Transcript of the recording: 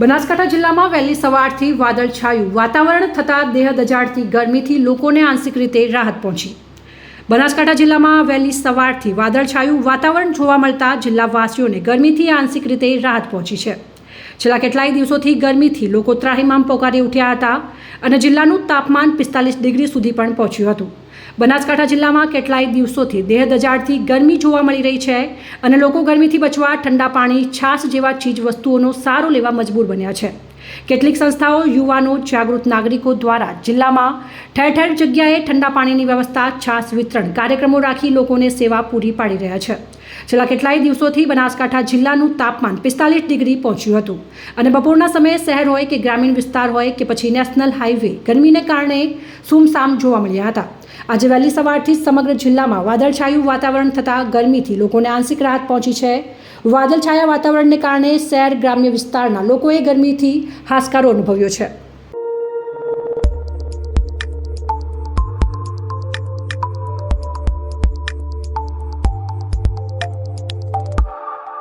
બનાસકાંઠા જિલ્લામાં વહેલી સવારથી વાદળછાયું વાતાવરણ થતાં દેહ દજાડતી ગરમીથી લોકોને આંશિક રીતે રાહત પહોંચી. બનાસકાંઠા જિલ્લામાં વહેલી સવારથી વાદળછાયું વાતાવરણ જોવા મળતા જિલ્લાવાસીઓને ગરમીથી આંશિક રીતે રાહત પહોંચી છે. છેલ્લા કેટલાય દિવસોથી ગરમીથી લોકો ત્રાહિમામ પોકારી ઉઠ્યા હતા અને જિલ્લાનું તાપમાન પિસ્તાલીસ ડિગ્રી સુધી પણ પહોંચ્યું હતું. બનાસકાંઠા જિલ્લામાં કેટલાય દિવસોથી દેહદજાડથી ગરમી જોવા મળી રહી છે અને લોકો ગરમીથી બચવા ઠંડા પાણી, છાશ જેવા ચીજ વસ્તુઓનો સારો લેવા મજબૂર બન્યા છે. કેટલીક સંસ્થાઓ યુવાનો, જાગૃત નાગરિકો દ્વારા જિલ્લામાં ઠેર ઠેર જગ્યાએ ઠંડા પાણીની વ્યવસ્થા છાશ વિતરણ કાર્યક્રમો રાખી લોકોને સેવા પૂરી પાડી રહ્યા છે. છેલ્લા કેટલાય દિવસોથી બનાસકાંઠા જિલ્લાનું તાપમાન પિસ્તાલીસ ડિગ્રી પહોંચ્યું હતું. અને બપોરના સમયે શહેર હોય કે ગ્રામીણ વિસ્તાર હોય કે પછી નેશનલ હાઈવે ગરમીને કારણે સુમસામ જોવા મળ્યા હતા. આજે વહેલી સવારથી જ સમગ્ર જિલ્લામાં વાદળછાયું વાતાવરણ થતાં ગરમીથી લોકોને આંશિક રાહત પહોંચી છે. વાદળછાયા વાતાવરણને કારણે શહેર, ગ્રામ્ય વિસ્તારના લોકોએ ગરમીથી હાશકારો અનુભવ્યો છે.